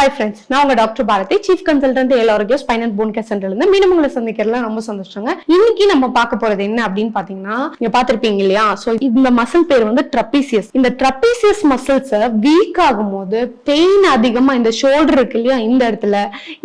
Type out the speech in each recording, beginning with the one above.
Hi friends நான் உங்க doctor Bharathi chief consultant ஏல் ஆரோக்கிய ஸ்பைன் அண்ட் போன் கேர் சென்டர்ல இருந்து மீண்டும் உங்களை சந்திக்கிறதுல ரொம்ப சந்தோஷங்க. இன்னைக்கு நம்ம பார்க்க போறது என்ன அப்படின்னு பாத்தீங்கன்னா நீங்க பாத்திருப்பீங்க இல்லையா? சோ இந்த மசில் பேர் வந்து ட்ரப்பீசியஸ் இந்த ட்ரப்பீசியஸ் மசில்ஸ் வீக் ஆகும் போது பெயின் அதிகமா இந்த ஷோல்டர் இருக்கு இல்லையா? இந்த இடத்துல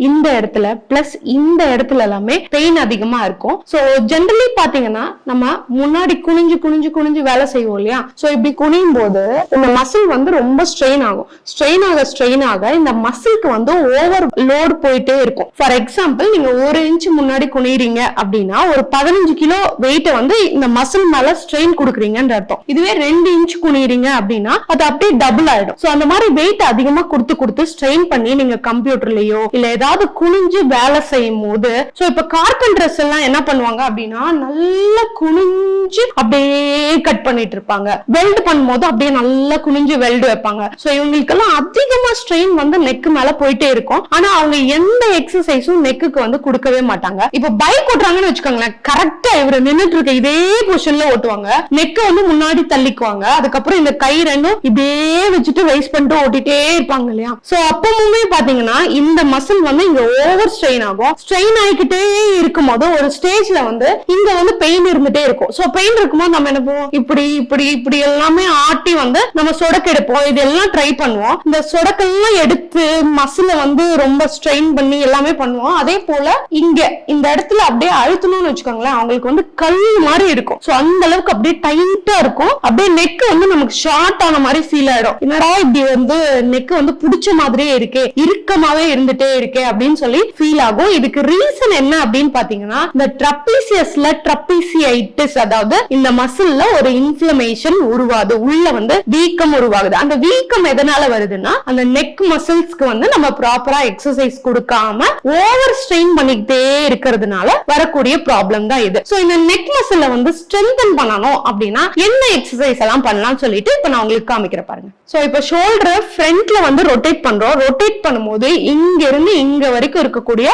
இந்த இடத்துல பிளஸ் இந்த இடத்துல எல்லாமே பெயின் அதிகமா இருக்கும். சோ ஜென்ரலி பாத்தீங்கன்னா நம்ம முன்னாடி குனிஞ்சு குனிஞ்சு குனிஞ்சு வேலை செய்வோம் இல்லையா? சோ இப்படி குனியும் போது இந்த மசில் வந்து ரொம்ப ஸ்ட்ரெயின் ஆகும். ஸ்ட்ரெயின் ஆக ஸ்ட்ரெயின் ஆக இந்த மசில் மசில்க்கு வந்து ஓவர் லோட் போயிட்டே இருக்கும். ஃபார் எக்ஸாம்பிள் நீங்க ஒரு இன்ச் முன்னாடி குனிறீங்க அப்படின்னா ஒரு பதினஞ்சு கிலோ வெயிட்டை வந்து இந்த மசில் மேல ஸ்ட்ரெயின் கொடுக்குறீங்கன்ற அர்த்தம். இதுவே ரெண்டு இன்ச் குனிறீங்க அப்படின்னா அது அப்படியே டபுள் ஆயிடும். ஸோ அந்த மாதிரி வெயிட் அதிகமா கொடுத்து கொடுத்து ஸ்ட்ரெயின் பண்ணி நீங்க கம்ப்யூட்டர்லயோ இல்ல ஏதாவது குனிஞ்சு வேலை செய்யும் போது சோ இப்ப கார்பெண்டர்ஸ் எல்லாம் என்ன பண்ணுவாங்க அப்படின்னா நல்லா குனிஞ்சு அப்படியே கட் பண்ணிட்டு இருப்பாங்க. வெல்டு பண்ணும்போது அப்படியே நல்லா குனிஞ்சு வெல்டு வைப்பாங்க. சோ இவங்களுக்கெல்லாம் அதிகமா ஸ்ட்ரெயின் வந்து நெக்கு மேல போயிட்டே இருக்கும். ஆனா அவங்க எந்த எக்ஸசைஸும் நெக்குக்கு வந்து கொடுக்கவே மாட்டாங்க. இப்ப பைக் ஓட்டுறாங்கன்னு வச்சுக்கோங்களேன் கரெக்டா இவர் நின்னுட்டு இருக்க இதே பொசிஷன்ல ஓட்டுவாங்க. நெக்க வந்து முன்னாடி தள்ளிக்குவாங்க. அதுக்கப்புறம் இந்த கை ரெண்டும் இப்படியே வச்சுட்டு வேஸ்ட் பண்ணிட்டு ஓட்டிட்டே இருப்பாங்க இல்லையா? சோ அப்பவுமே பாத்தீங்கன்னா இந்த மசில் வந்து இங்க ஓவர் ஸ்ட்ரெயின் ஆகும். ஸ்ட்ரெயின் ஆகிக்கிட்டே இருக்கும் போது ஒரு ஸ்டேஜ்ல வந்து இங்க வந்து பெயின் இருந்துட்டே இருக்கும். சோ பெயின் இருக்கும்போது நம்ம என்ன பண்ணுவோம்? இப்படி இப்படி இப்படி எல்லாமே ஆட்டி வந்து நம்ம சொடக்கு எடுப்போம். இதெல்லாம் ட்ரை பண்ணுவோம். இந்த சொடக்கெல்லாம் எடுத்து மசில வந்து ரொம்ப ஸ்ட்ரெயின் பண்ணி எல்லாமே பண்ணுவோம் அதே போல இங்க இந்த இடத்துல அப்படியே அழுத்தணும்னு வச்சுக்கோங்களேன் அவங்களுக்கு வந்து கல் மாதிரி இருக்கும். சோ அந்த அளவுக்கு அப்படியே டைட்டா இருக்கும். அப்படியே நெக் வந்து நமக்கு ஷார்ட் ஆன மாதிரி ஃபீல் ஆயிடும். என்னடா இப்படி வந்து நெக் வந்து புடிச்ச மாதிரியே இருக்கே இறுக்கமாவே இருந்துட்டே இருக்கே அப்படின்னு சொல்லி ஃபீல் ஆகும். இதுக்கு ரீசன் என்ன அப்படின்னு பாத்தீங்கன்னா இந்த ட்ரப்பீசியஸ்ல ட்ரப்பீசியைட்டிஸ் அதாவது இந்த மசில்ல ஒரு இன்ஃபிளமேஷன் உருவாது உள்ள வந்து வீக்கம் உருவாகுது. அந்த வீக்கம் எதனால வருதுன்னா அந்த நெக் மசில்ஸ்க்கு வந்து நம்ம ப்ராப்பரா எக்ஸசைஸ் கொடுக்காம ஓவர் ஸ்ட்ரெயின் பண்ணிக்கிட்டே இருக்கிறதுனால வரக்கூடிய ப்ராப்ளம் தான் இது. ஸோ இந்த நெக் மசில வந்து ஸ்ட்ரென்தன் பண்ணணும் அப்படின்னா என்ன எக்ஸசைஸ் எல்லாம் பண்ணலாம் சொல்லிட்டு இப்போ நான் உங்களுக்கு காமிக்கிறேன் பாருங்க. ஸோ இப்போ ஷோல்டர் ஃப்ரண்ட்ல வந்து ரொட்டேட் பண்றோம். ரொட்டேட் பண்ணும்போது இங்க இருந்து இங்க வரைக்கும் இருக்கக்கூடிய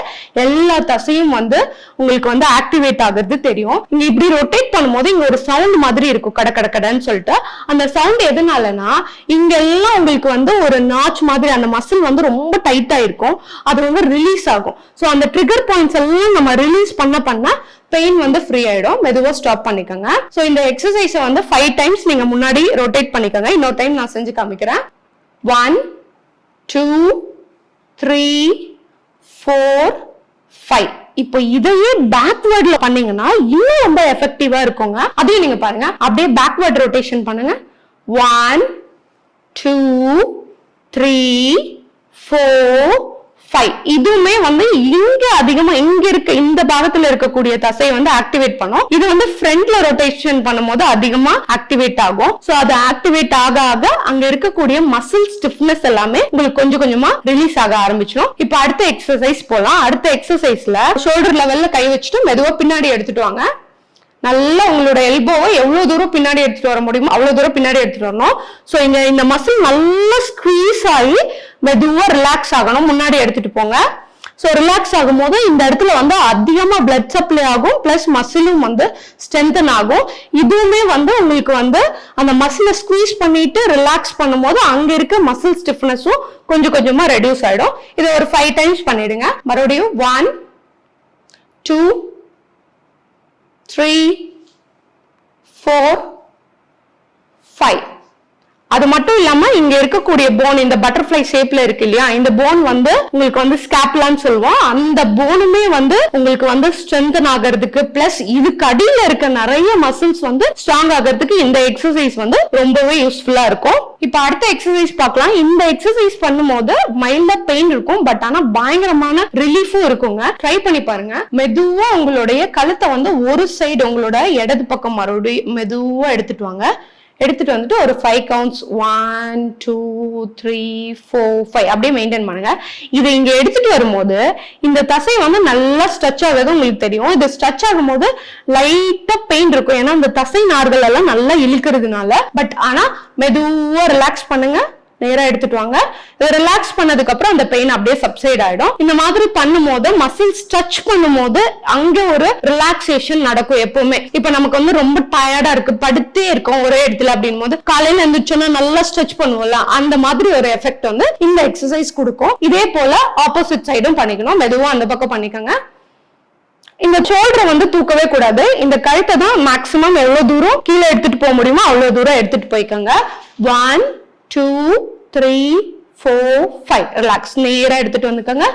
எல்லா தசையும் வந்து உங்களுக்கு வந்து ஆக்டிவேட் ஆகுறது தெரியும். இங்க இப்படி ரொட்டேட் பண்ணும்போது இங்க ஒரு சவுண்ட் மாதிரி இருக்கும். கட கட கடன்னு சொல்லிட்டு. அந்த சவுண்ட் எதனாலனா இங்க எல்லாம் உங்களுக்கு வந்து ஒரு நாச் மாதிரி அந்த மசில் வந்து ரொம்ப டைட்டா இருக்கும். அது வந்து ரிலீஸ் ஆகும். ஸோ அந்த ட்ரிகர் பாயிண்ட்ஸ் எல்லாம் நம்ம ரிலீஸ் பண்ண பண்ண பெயின் வந்து ஃப்ரீ ஆயிடும். மெதுவாக ஸ்டாப் பண்ணிக்கோங்க. ஸோ இந்த எக்ஸசைஸை வந்து ஃபைவ் டைம்ஸ் நீங்க முன்னாடி ரொட்டேட் பண்ணிக்கோங்க. இன்னொரு டைம் நான் செஞ்சு காமிக்கிறேன். One two three four five இப்போ இதையே பேக்வேர்ட்ல பண்ணீங்கன்னா இன்னும் ரொம்ப எஃபெக்டிவா இருக்குங்க. அதையும் நீங்க பாருங்க. அப்படியே பேக்வேர்ட் ரொட்டேஷன் பண்ணுங்க. One two three four five இதுவுமே வந்து இங்க அதிகமா இங்க இருக்க இந்த பாகத்துல இருக்கக்கூடிய தசையை வந்து ஆக்டிவேட் பண்ணும். இது வந்து ஃப்ரண்ட்ல ரொட்டேஷன் பண்ணும்போது அதிகமா ஆக்டிவேட் ஆகும். சோ அது ஆக்டிவேட் ஆக ஆக அங்க இருக்கக்கூடிய மசில் ஸ்டிஃப்னஸ் எல்லாமே உங்களுக்கு கொஞ்சம் கொஞ்சமா ரிலீஸ் ஆக ஆரம்பிச்சிடும். இப்போ அடுத்த எக்ஸசைஸ் போலாம். அடுத்த எக்ஸசைஸ்ல ஷோல்டர் லெவல்ல கை வச்சுட்டு மெதுவா பின்னாடி எடுத்துட்டு வாங்க. நல்லா உங்களோட எல்போவை எவ்வளவு தூரம் பின்னாடி எடுத்துட்டு வர முடியுமோ அவ்வளவு தூரம் பின்னாடி எடுத்துட்டு வரணும். சோ இங்க இந்த மசில் நல்லா ஸ்க்ரீஸ் ஆகி மெதுவாக ரிலாக்ஸ் ஆகணும். முன்னாடி எடுத்துட்டு போங்க. ஸோ ரிலாக்ஸ் ஆகும்போது இந்த இடத்துல வந்து அதிகமாக பிளட் சப்ளை ஆகும். பிளஸ் மசிலும் வந்து ஸ்ட்ரென்தன் ஆகும். இதுவுமே வந்து உங்களுக்கு வந்து அந்த மசிலை ஸ்குவீஸ் பண்ணிட்டு ரிலாக்ஸ் பண்ணும்போது அங்கே இருக்க மசில் ஸ்டிஃப்னஸும் கொஞ்சம் கொஞ்சமாக ரெடியூஸ் ஆகிடும் இதை ஒரு ஃபைவ் டைம்ஸ் பண்ணிடுங்க. மறுபடியும் one two three four five அது மட்டும் இல்லாம இங்க இருக்கக்கூடிய போன் இந்த பட்டர்ஃப்ளை ஷேப்ல இருக்கு இல்லையா? இந்த போன் வந்து உங்களுக்கு வந்து ஸ்கேப்லான்னு சொல்லுவோம். அந்த போனுமே வந்து உங்களுக்கு வந்து ஸ்ட்ரென்தன் ஆகிறதுக்கு பிளஸ் இதுக்கு அடியில இருக்க நிறைய மசில்ஸ் வந்து ஸ்ட்ராங் ஆகிறதுக்கு இந்த எக்ஸசைஸ் வந்து ரொம்பவே யூஸ்ஃபுல்லா இருக்கும். இப்ப அடுத்த எக்ஸசைஸ் பார்க்கலாம். இந்த எக்ஸசைஸ் பண்ணும்போது மைல்டா பெயின் இருக்கும். பட் ஆனா பயங்கரமான ரிலீஃபும் இருக்குங்க. ட்ரை பண்ணி பாருங்க. மெதுவா உங்களுடைய கழுத்தை வந்து ஒரு சைடு உங்களோட இடது பக்கம் மறுபடியும் மெதுவா எடுத்துட்டு வாங்க. எடுத்துட்டு வந்துட்டு ஒரு five counts one two three four five அப்படியே மெயின்டைன் பண்ணுங்க. இதை இங்க எடுத்துட்டு வரும்போது இந்த தசை வந்து நல்லா ஸ்ட்ரெச் ஆகுது உங்களுக்கு தெரியும். இது ஸ்ட்ரெச் ஆகும்போது லைட்டா பெயின் இருக்கும். ஏன்னா இந்த தசை நார்கள் எல்லாம் நல்லா இழுக்கிறதுனால. பட் ஆனா மெதுவா ரிலாக்ஸ் பண்ணுங்க. நேரா எடுத்துட்டு வாங்க. இதை ரிலாக்ஸ் பண்ணதுக்கு அப்புறம் அந்த பெயின் அப்படியே சப்சைட் ஆயிடும். இந்த மாதிரி பண்ணும்போது மசில் ஸ்ட்ரெச் பண்ணும்போது அங்க ஒரு ரிலாக்ஸேஷன் நடக்கும் எப்பவுமே. இப்ப நமக்கு வந்து ரொம்ப டயர்டா இருக்கு படுத்தே இருக்கும் ஒரே இடத்துல அப்படின் போது காலையில எழுந்திரிச்சோன்னா நல்லா ஸ்ட்ரெச் பண்ணுவோம்ல அந்த மாதிரி ஒரு எஃபெக்ட் வந்து இந்த எக்ஸசைஸ் கொடுக்கும். இதே போல ஆப்போசிட் சைடும் பண்ணிக்கணும். மெதுவா அந்த பக்கம் பண்ணிக்கோங்க. இந்த ஷோல்டரை வந்து தூக்கவே கூடாது. இந்த கழுத்தை தான் மேக்சிமம் எவ்வளவு தூரம் கீழே எடுத்துட்டு போக முடியுமோ அவ்வளவு தூரம் எடுத்துட்டு போய்க்கோங்க. One two three four five relax நேரா எடுத்துட்டு வந்துக்கோங்க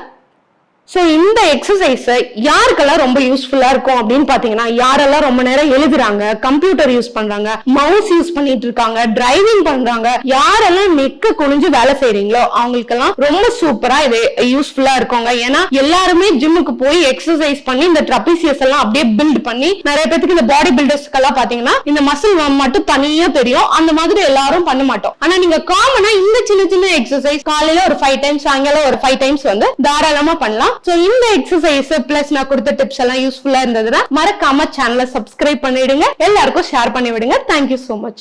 ஸோ இந்த எக்ஸசைஸை யாருக்கெல்லாம் ரொம்ப யூஸ்ஃபுல்லாக இருக்கும் அப்படின்னு பார்த்தீங்கன்னா யாரெல்லாம் ரொம்ப நேரம் எழுதுறாங்க கம்ப்யூட்டர் யூஸ் பண்ணுறாங்க மவுஸ் யூஸ் பண்ணிட்டு இருக்காங்க டிரைவிங் பண்ணுறாங்க யாரெல்லாம் நெக்க குனிஞ்சு வேலை செய்கிறீங்களோ அவங்களுக்கெல்லாம் ரொம்ப சூப்பராக இது யூஸ்ஃபுல்லாக இருக்குங்க. ஏன்னா எல்லாருமே ஜிம்முக்கு போய் எக்ஸசைஸ் பண்ணி இந்த ட்ரபிசியஸ் எல்லாம் அப்படியே பில்ட் பண்ணி நிறைய பேத்துக்கு இந்த பாடி பில்டர்ஸ்க்கு எல்லாம் இந்த மசில் மட்டும் தனியாக தெரியும். அந்த மாதிரி எல்லாரும் பண்ண மாட்டோம். ஆனால் நீங்கள் காமனாக இந்த சின்ன சின்ன எக்ஸசைஸ் காலையில் ஒரு ஃபைவ் டைம்ஸ் சாயங்காலம் ஒரு ஃபைவ் டைம்ஸ் வந்து தாராளமாக பண்ணலாம். சோ இந்த எக்ஸசைஸ் பிளஸ் நான் கொடுத்த டிப்ஸ் எல்லாம் யூஸ்ஃபுல்லா இருந்ததுன்னா மறக்காம சேனலை சப்ஸ்கிரைப் பண்ணிடுங்க. எல்லாருக்கும் ஷேர் பண்ணி விடுங்க தேங்க்யூ ஸோ மச்